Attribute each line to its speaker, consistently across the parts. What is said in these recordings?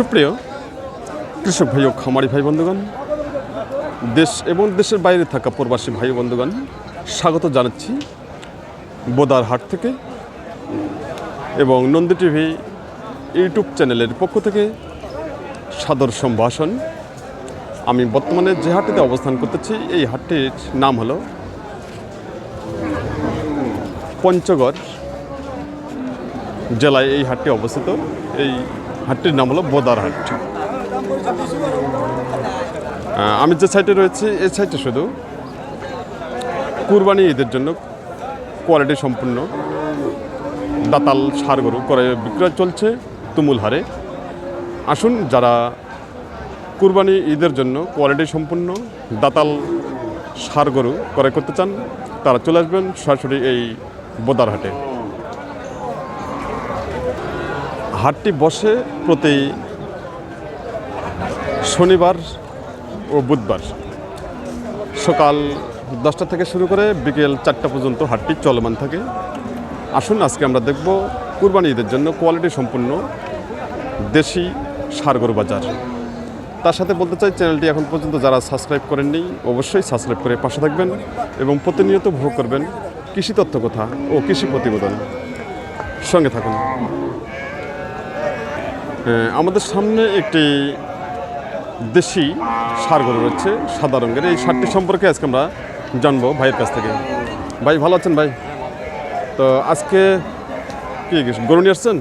Speaker 1: সুপ্রিয় কৃষক ভাই ও খামারি ভাই বন্ধুগণ, দেশ এবং দেশের বাইরে থাকা প্রবাসী ভাই বন্ধুগণ, স্বাগত জানাচ্ছি বোদার হাট থেকে এবং নন্দী টিভি ইউটিউব চ্যানেলের পক্ষ থেকে সাদর সম্ভাষণ। আমি বর্তমানে যে হাটটিতে অবস্থান করতেছি, এই হাটটির নাম হলো পঞ্চগড় জেলায় এই হাটটি অবস্থিত। এই হাটটির নাম হলো বোদার হাট আমি যে সাইটে রয়েছি, এই সাইটে শুধু কুরবানি ঈদের জন্য কোয়ালিটি সম্পূর্ণ দাতাল সার গরু করে বিক্রয় চলছে তুমুল হারে। আসুন, যারা কুরবানি ঈদের জন্য কোয়ালিটি সম্পূর্ণ দাতাল সার গরু ক্রয় করতে চান, তারা চলে আসবেন সরাসরি এই বোদার হাটে হাটটি বসে প্রতি শনিবার ও বুধবার। সকাল দশটা থেকে শুরু করে বিকেল চারটা পর্যন্ত হাটটি চলমান থাকে। আসুন, আজকে আমরা দেখব কুরবানি ঈদের জন্য কোয়ালিটি সম্পূর্ণ দেশি সারগরু বাজার। তার সাথে বলতে চাই, চ্যানেলটি এখন পর্যন্ত যারা সাবস্ক্রাইব করেননি, অবশ্যই সাবস্ক্রাইব করে পাশে থাকবেন এবং প্রতিনিয়ত ভোগ করবেন কৃষি তথ্য কথা ও কৃষি প্রতিবেদন। সঙ্গে থাকুন। আমাদের সামনে একটি দেশি সার গরু রয়েছে, সাদা রঙের। এই সারটি সম্পর্কে আজকে আমরা জানব ভাইয়ের কাছ থেকে। ভাই, ভালো আছেন ভাই? তো আজকে কি, গরু নিয়ে আসছেন?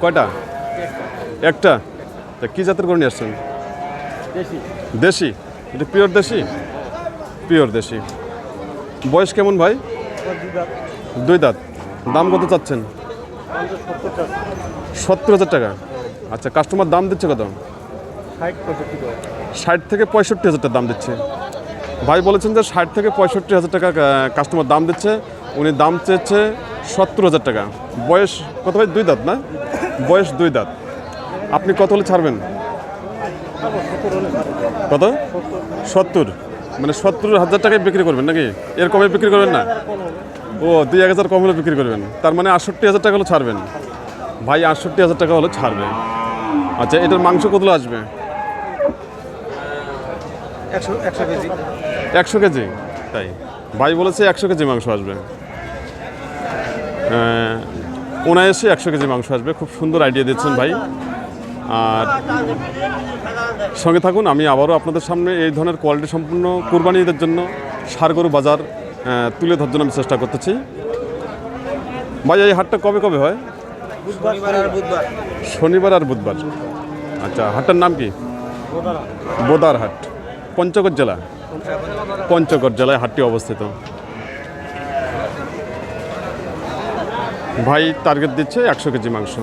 Speaker 1: কয়টা? একটা? তা কী জাতের গরু নিয়ে আসছেন? দেশি। এটা পিওর দেশি? পিওর দেশি। বয়স কেমন ভাই? দুই দাঁত। দাম কত চাচ্ছেন? সত্তর হাজার টাকা। আচ্ছা কাস্টমার দাম দিচ্ছে কত? ষাট থেকে পঁয়ষট্টি হাজার টাকা দাম দিচ্ছে। ভাই বলেছেন যে ষাট থেকে পঁয়ষট্টি হাজার টাকা কাস্টমার দাম দিচ্ছে। উনি দাম চেয়েছে সত্তর হাজার টাকা। বয়স কত ভাই? দুই দাঁত না? বয়স দুই দাঁত। আপনি কত হলে ছাড়বেন? কত? সত্তর। মানে সত্তর হাজার টাকায় বিক্রি করবেন নাকি? এর কমে বিক্রি করবেন না? ও দুই এক হাজার কম হলে বিক্রি করবেন। তার মানে আটষট্টি হাজার টাকা হলে ছাড়বেন। ভাই আটষট্টি হাজার টাকা হলে ছাড়বে আচ্ছা এটার মাংস কতগুলো আসবে?
Speaker 2: একশো কেজি।
Speaker 1: তাই। ভাই বলেছে একশো কেজি মাংস আসবে। ওনায় এসে একশো কেজি মাংস আসবে। খুব সুন্দর আইডিয়া দিচ্ছেন ভাই। আর সঙ্গে থাকুন আমি আবারও আপনাদের সামনে এই ধরনের কোয়ালিটি সম্পূর্ণ কুরবানি ঈদের জন্য সারগরু বাজার তুলে ধরার জন্য আমি চেষ্টা করতেছি। ভাই এই হাটটা কবে কবে হয়?
Speaker 2: শনিবার আর বুধবার।
Speaker 1: শনিবার আর বুধবার। আচ্ছা হাটটার নাম কি? বোদার হাট পঞ্চগড় জেলা? পঞ্চগড় জেলায় হাটটি অবস্থিত। ভাই টার্গেট দিচ্ছে একশো কেজি মাংস।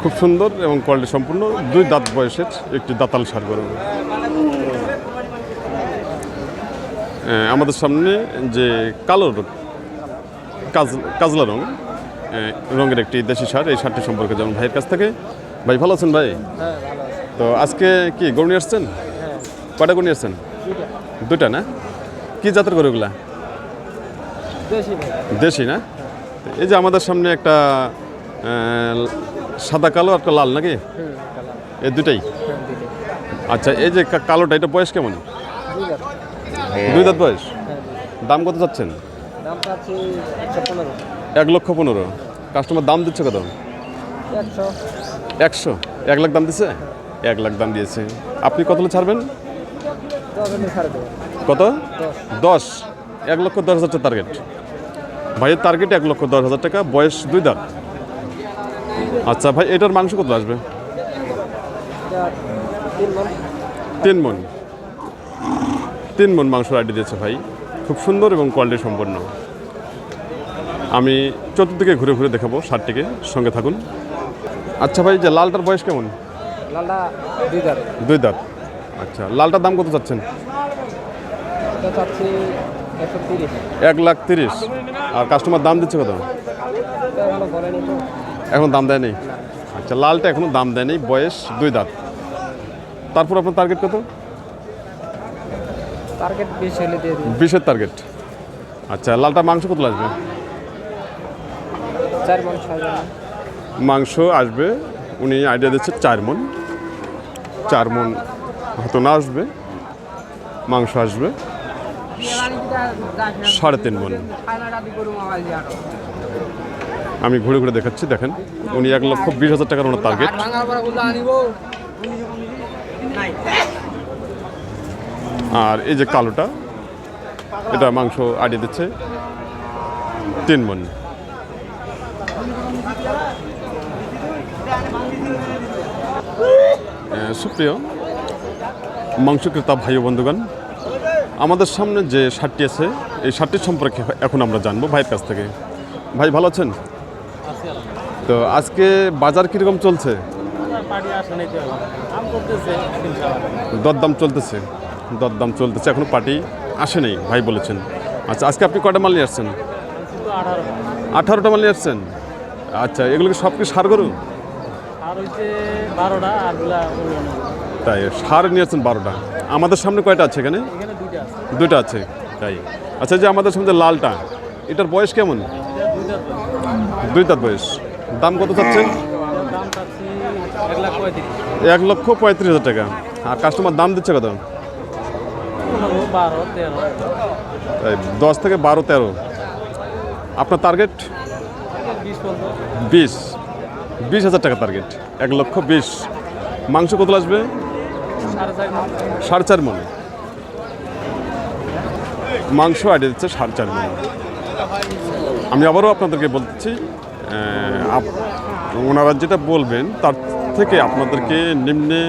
Speaker 1: খুব সুন্দর এবং কোয়ালিটি সম্পূর্ণ। দুই দাঁত বয়সের একটি দাঁতাল সার গরু। আমাদের সামনে যে কালো কাজলা রং রঙের একটি দেশি সার, এই সারটি সম্পর্কে যেমন ভাইয়ের কাছ থেকে। ভাই ভালো আছেন ভাই?
Speaker 2: হ্যাঁ
Speaker 1: তো আজকে কি গরু নিয়ে আসছেন?
Speaker 2: হ্যাঁ।
Speaker 1: কটা গরু নিয়ে আসছেন? দুটা না? কি জাতের গরুগুলা দেশি না? এই যে আমাদের সামনে একটা সাদা কালো আর একটা লাল নাকি? এই দুটাই
Speaker 2: হ্যাঁ
Speaker 1: আচ্ছা এই যে কালোটা এটা বয়স কেমন?
Speaker 2: দুই
Speaker 1: দাঁত। বয়স? দাম কত
Speaker 2: পনেরো।
Speaker 1: এক লক্ষ পনেরো। কাস্টমার দাম দিচ্ছে কত?
Speaker 2: একশো।
Speaker 1: এক লাখ দাম দিচ্ছে এক লাখ দাম দিয়েছে। আপনি কত ছাড়বেন? কত?
Speaker 2: দশ।
Speaker 1: এক লক্ষ দশ হাজার টাকা টার্গেট ভাইয়ের টার্গেট এক লক্ষ দশ হাজার টাকা, বয়স দুই দাঁত। আচ্ছা ভাই, এটার মাংস কত আসবে?
Speaker 2: তিন
Speaker 1: তিন মন। তিন মন মাংস আইডি দিয়েছে ভাই। খুব সুন্দর এবং কোয়ালিটি সম্পন্ন। আমি চতুর্দিকে ঘুরে ঘুরে দেখাবো শার্টটিকে সঙ্গে থাকুন। আচ্ছা ভাই যে লালটার বয়স কেমন?
Speaker 2: লালটা দুই হাজার
Speaker 1: দুই দাঁত। আচ্ছা লালটার দাম কত চাচ্ছেন? এক লাখ তিরিশ। আর কাস্টমার দাম দিচ্ছে কত? এখনও দাম দেয়নি আচ্ছা লালটা এখনও দাম দেয়নি বয়স দুই দাঁত। তারপর আপনার টার্গেট কত?
Speaker 2: টার্গেট বিশ হলে দিয়ে
Speaker 1: বিশের টার্গেট আচ্ছা লালটা মাংস কত লাগবে?
Speaker 2: চার মন
Speaker 1: মাংস আসবে, উনি আইডিয়া দিচ্ছে চার মন চার মন হয়তো না আসবে, মাংস আসবে। সাড়ে তিন মন আমি ঘুরে ঘুরে দেখাচ্ছি, দেখেন। উনি এক লক্ষ বিশ হাজার টাকার ওনার টার্গেট আর এই যে কালোটা, এটা মাংস আড়িয়ে দিচ্ছে তিন মন সুপ্রিয় মাংস ক্রেতা ভাই ও বন্ধুগণ আমাদের সামনে যে শার্টটি আছে এই শার্টটির সম্পর্কে এখন আমরা জানব ভাইয়ের কাছ থেকে। ভাই ভালো আছেন? তো আজকে বাজার কীরকম চলছে। দরদাম চলতেছে দরদাম চলতেছে এখনও পার্টি আসে নেই ভাই বলেছেন। আচ্ছা আজকে আপনি কটা মাল নিয়ে আসছেন? আঠারোটা মাল নিয়ে আসছেন? আচ্ছা এগুলো কি সব কি সার গরু? তাই সার নিয়ে আসছেন বারোটা। আমাদের সামনে কয়টা আছে এখানে?
Speaker 3: দুইটা আছে।
Speaker 1: তাই। আচ্ছা যে আমাদের সামনে লালটা এটার বয়স কেমন? দুই তার বয়স। দাম কত চাচ্ছেন
Speaker 3: এক
Speaker 1: লক্ষ পঁয়ত্রিশ হাজার টাকা। আর কাস্টমার দাম দিচ্ছে কত? তাই দশ থেকে বারো তেরো। আপনার টার্গেট
Speaker 3: বিশ।
Speaker 1: বিশ হাজার টাকা টার্গেট এক লক্ষ বিশ। মাংস কত আসবে
Speaker 3: সাড়ে চার
Speaker 1: মনে। মাংস আইডিয়া দিচ্ছে সাড়ে চার মনে। আমি আবারও আপনাদেরকে বলছি ওনারা যেটা বলবেন, তার থেকে আপনাদেরকে নিম্নে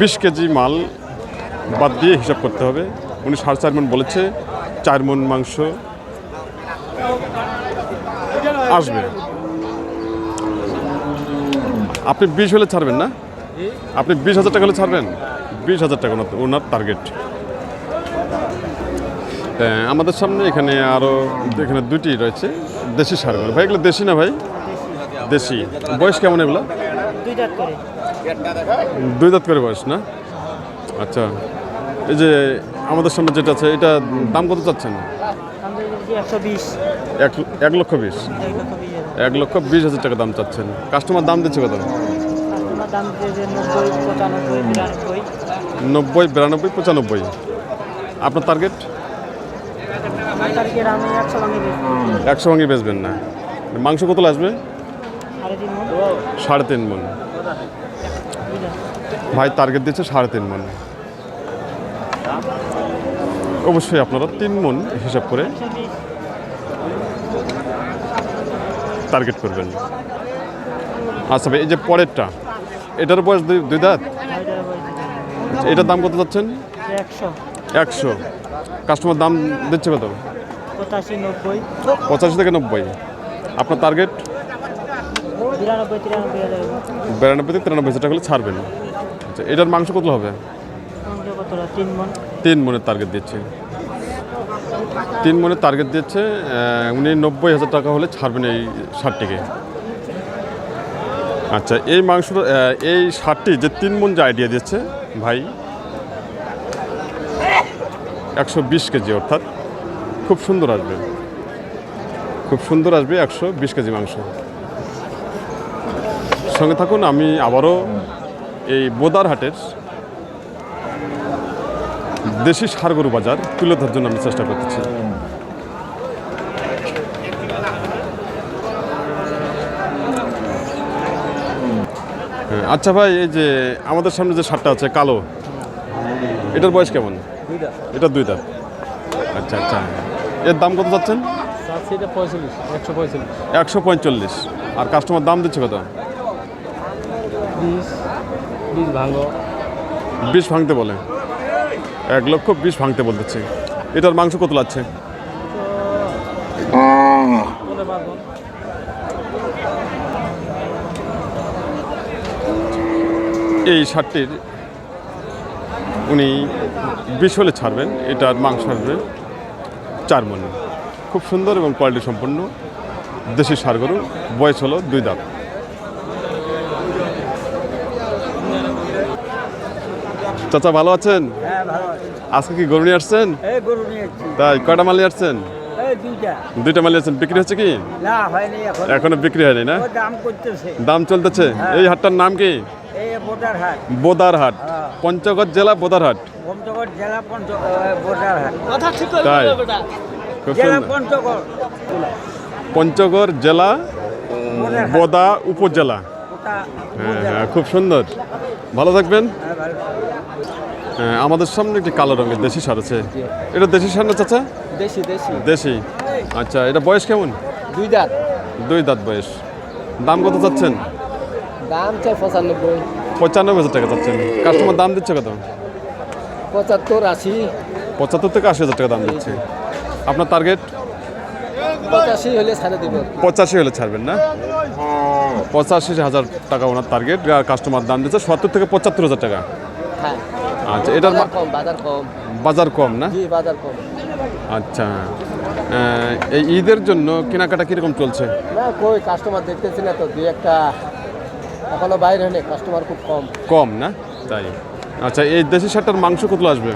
Speaker 1: বিশ কেজি মাল বাদ দিয়ে হিসাব করতে হবে। উনি সাড়ে চার মন বলেছে, চার মন মাংস আসবে। আপনি বিশ হলে ছাড়বেন না? আপনি বিশ হাজার টাকা হলে ছাড়বেন? বিশ হাজার টাকা ওনার- টার্গেট আমাদের সামনে এখানে আরও এখানে দুটি রয়েছে। দেশি সারগুলো ভাই এগুলো দেশি না ভাই? দেশি। বয়স কেমন এগুলো?
Speaker 3: দুই দাঁত করে
Speaker 1: বয়স না? আচ্ছা। এই যে আমাদের সামনে যেটা আছে এটা দাম কত চাচ্ছেন? এক লক্ষ বিশ।
Speaker 3: এক লক্ষ বিশ হাজার
Speaker 1: টাকা দাম চাচ্ছেন। কাস্টমার দাম দিচ্ছে কত?
Speaker 3: নব্বই বিরানব্বই।
Speaker 1: পঁচানব্বই। আপনার টার্গেট
Speaker 3: একশো ভাঙে
Speaker 1: বেচবেন না। মাংস কত আসবে?
Speaker 3: সাড়ে তিন মন।
Speaker 1: ভাই টার্গেট দিচ্ছে সাড়ে তিন মন। অবশ্যই আপনারা তিন মন হিসাব করে টার্গেট করবেন। আচ্ছা ভাই এই যে পরেরটা এটার বয়স দুই দাঁত? এটার দাম কত যাচ্ছেন?
Speaker 3: একশো।
Speaker 1: কাস্টমার দাম দিচ্ছে কত?
Speaker 3: পঁচাশি
Speaker 1: থেকে নব্বই। আপনার টার্গেট
Speaker 3: বিরানব্বই
Speaker 1: থেকে তিরানব্বই হাজার টাকা হলে ছাড়বেন। আচ্ছা এটার মাংস কত হবে?
Speaker 3: তিন মন।
Speaker 1: তিন মনের টার্গেট দিচ্ছে। তিন মনের টার্গেট দিচ্ছে উনি নব্বই হাজার টাকা হলে ছাড়বেন এই শার্টটিকে আচ্ছা এই আহ, এই শার্টটি যে তিন মন যে আইডিয়া দিচ্ছে ভাই একশো বিশ কেজি অর্থাৎ খুব সুন্দর আসবে। খুব সুন্দর আসবে একশো বিশ কেজি মাংস। সঙ্গে থাকুন আমি আবারও এই বোদার হাটের দেশি সারগরু বাজার তুলে ধরার জন্য আমি চেষ্টা করতেছি। হ্যাঁ, আচ্ছা ভাই এই যে আমাদের সামনে যে সারটা আছে কালো এটার বয়স কেমন? এটা দুই দাঁত। আচ্ছা আচ্ছা। এর দাম কত যাচ্ছেন?
Speaker 3: একশো পঁয়তাল্লিশ।
Speaker 1: আর কাস্টমার দাম দিচ্ছে কত?
Speaker 3: বিশ
Speaker 1: ভাঙতে বলে। এক লক্ষ বিষ ভাঙতে বলতেছে। এটার মাংস কত লাগছে? এই শার্টটির উনি বিষ হলে ছাড়বেন, এটার মাংস আসবে চার মন খুব সুন্দর এবং কোয়ালিটি সম্পন্ন দেশি সার গরু, বয়স হলো দুই দাঁত। চাচা, ভালো আছেন? আজকে কি গরু নিয়ে আসছেন? তাই কয়টা মাল নিয়ে আসছেন?
Speaker 4: দুইটা।
Speaker 1: মাল নিয়েছেন বিক্রি হচ্ছে কি?
Speaker 4: না
Speaker 1: এখনও। বিক্রি হয়নি না?
Speaker 4: দাম
Speaker 1: চলতেছে। এই হাটটার নাম কি?
Speaker 4: এই বোটার হাট
Speaker 1: বোদারহাট।
Speaker 4: হ্যাঁ।
Speaker 1: পঞ্চগড় জেলা বোদারহাট।
Speaker 4: পঞ্চগড় জেলা পঞ্চগড় বোটার হাট
Speaker 1: তাই। খুব সুন্দর।
Speaker 4: পঞ্চগড়।
Speaker 1: পঞ্চগড় জেলা বোদা উপজেলা। হ্যাঁ হ্যাঁ খুব সুন্দর। ভালো থাকবেন।
Speaker 4: হ্যাঁ, ভালো।
Speaker 1: হ্যাঁ, আমাদের সামনে একটি কালো রঙের দেশি সার আছে। এটা দেশি সার না চাচা?
Speaker 2: দেশি দেশি।
Speaker 1: দেশি? আচ্ছা এটা বয়স কেমন?
Speaker 2: দুই দাঁত।
Speaker 1: দুই দাঁত বয়স। দাম কত চাচ্ছেন?
Speaker 2: দাম চাই পঁচানব্বই।
Speaker 1: পঁচানব্বই হাজার টাকা চাচ্ছেন। কাস্টমার দাম দিচ্ছে কত?
Speaker 2: পঁচাত্তর আশি।
Speaker 1: পঁচাত্তর থেকে আশি হাজার টাকা দাম দিচ্ছে। আপনার টার্গেট
Speaker 2: পঁচাশি হলে ছাড়ে দিব।
Speaker 1: পঁচাশি হলে ছাড়বেন না? পঁচাশি হাজার টাকা ওনার টার্গেট আর কাস্টমার দাম দিচ্ছে সত্তর থেকে পঁচাত্তর হাজার টাকা।
Speaker 2: হ্যাঁ।
Speaker 1: আচ্ছা এটার
Speaker 2: কম বাজার কম।
Speaker 1: বাজার কম না?
Speaker 2: জি বাজার কম।
Speaker 1: আচ্ছা এই ঈদের জন্য কেনাকাটা কীরকম চলছে?
Speaker 2: না কই কাস্টমার দেখতেছি না তো দুই একটা এখনও বাইরে হলে কাস্টমার খুব কম।
Speaker 1: কম না? তাই। আচ্ছা এই দেশি শার্টটার মাংস কতগুলো আসবে?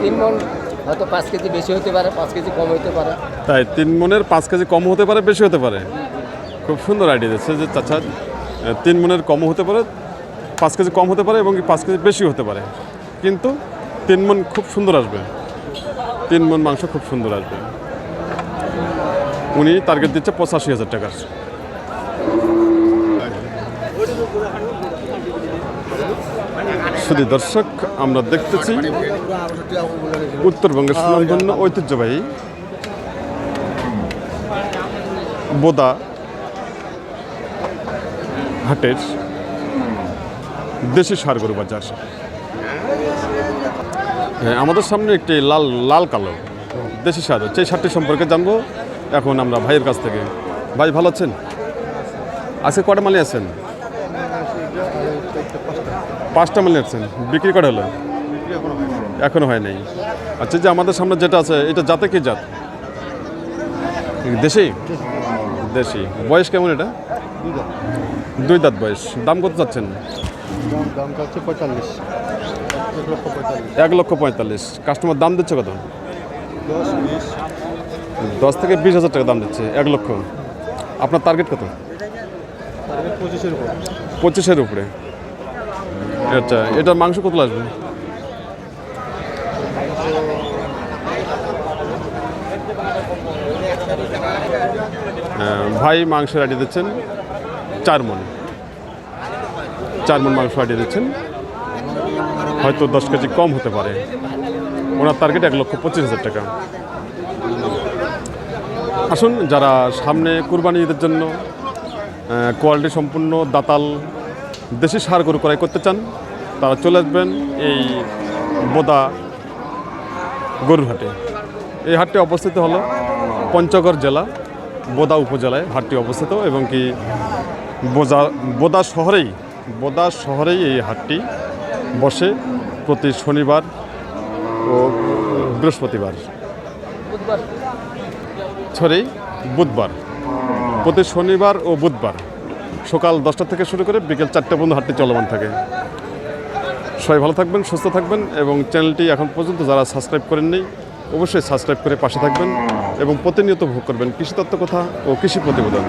Speaker 2: তিন মন হয়তো পাঁচ কেজি বেশি হতে পারে পাঁচ কেজি কম হতে পারে।
Speaker 1: তাই তিন মনের পাঁচ কেজি কম হতে পারে বেশি হতে পারে। খুব সুন্দর আইডিয়া দিচ্ছে যে চাচা তিন মনের কম হতে পারে পাঁচ কেজি কম হতে পারে এবং পাঁচ কেজি বেশি হতে পারে। কিন্তু তিন মন খুব সুন্দর আসবে। তিন মন মাংস খুব সুন্দর আসবে। উনি টার্গেট দিচ্ছে পঁচাশি হাজার টাকার। শুধু দর্শক, আমরা দেখতেছি উত্তরবঙ্গের সুনামধন্য ঐতিহ্যবাহী বোদা হাটের দেশি সারগরু বাজার। হ্যাঁ আমাদের সামনে একটি লাল লাল কালো দেশি সার হচ্ছে এই সারটি সম্পর্কে জানব। এখন আমরা ভাইয়ের কাছ থেকে। ভাই ভালো আছেন? আজকে কটা মালি আছেন? পাঁচটা মালি আছেন। বিক্রি কটা হলো? এখনও হয় নাই। আচ্ছা যে আমাদের সামনে যেটা আছে এটা জাতে কি জাত? দেশি? দেশি। বয়স কেমন এটা? দুই দাঁত বয়স। দাম কত চাচ্ছেন?
Speaker 5: এক লক্ষ পঁয়তাল্লিশ।
Speaker 1: কাস্টমার দাম দিচ্ছে কত?
Speaker 5: দশ
Speaker 1: থেকে বিশ হাজার টাকা দাম দিচ্ছে এক লক্ষ। আপনার টার্গেট কত?
Speaker 5: পঁচিশের উপরে।
Speaker 1: আচ্ছা এটা মাংস কত আসবে? ভাই মাংস আইডিয়া দিচ্ছেন চার মন চার মন মাংস আইডিয়া দিচ্ছেন। হয়তো দশ কেজি কম হতে পারে। ওনার টার্গেট এক লক্ষ পঁচিশ হাজার টাকা। আসুন, যারা সামনে কুরবানি ঈদের জন্য কোয়ালিটি সম্পূর্ণ দাতাল, দেশি সার গরু ক্রয় করতে চান, তারা চলে আসবেন এই বোদা গরুর হাটে। এই হাটটি অবস্থিত হলো পঞ্চগড় জেলা, বোদা উপজেলায় হাটটি অবস্থিত এবং কি বোজা, বোদা শহরেই বোদা শহরেই এই হাটটি বসে প্রতি শনিবার ও বৃহস্পতিবার। সরি, বুধবার। প্রতি শনিবার ও বুধবার। সকাল দশটা থেকে শুরু করে বিকেল চারটে পর্যন্ত হাটটি চলমান থাকে। সবাই ভালো থাকবেন, সুস্থ থাকবেন এবং চ্যানেলটি এখন পর্যন্ত যারা সাবস্ক্রাইব করেননি, অবশ্যই সাবস্ক্রাইব করে পাশে থাকবেন এবং প্রতিনিয়ত ভোগ করবেন কৃষি তত্ত্ব কথা ও কৃষি প্রতিবেদন।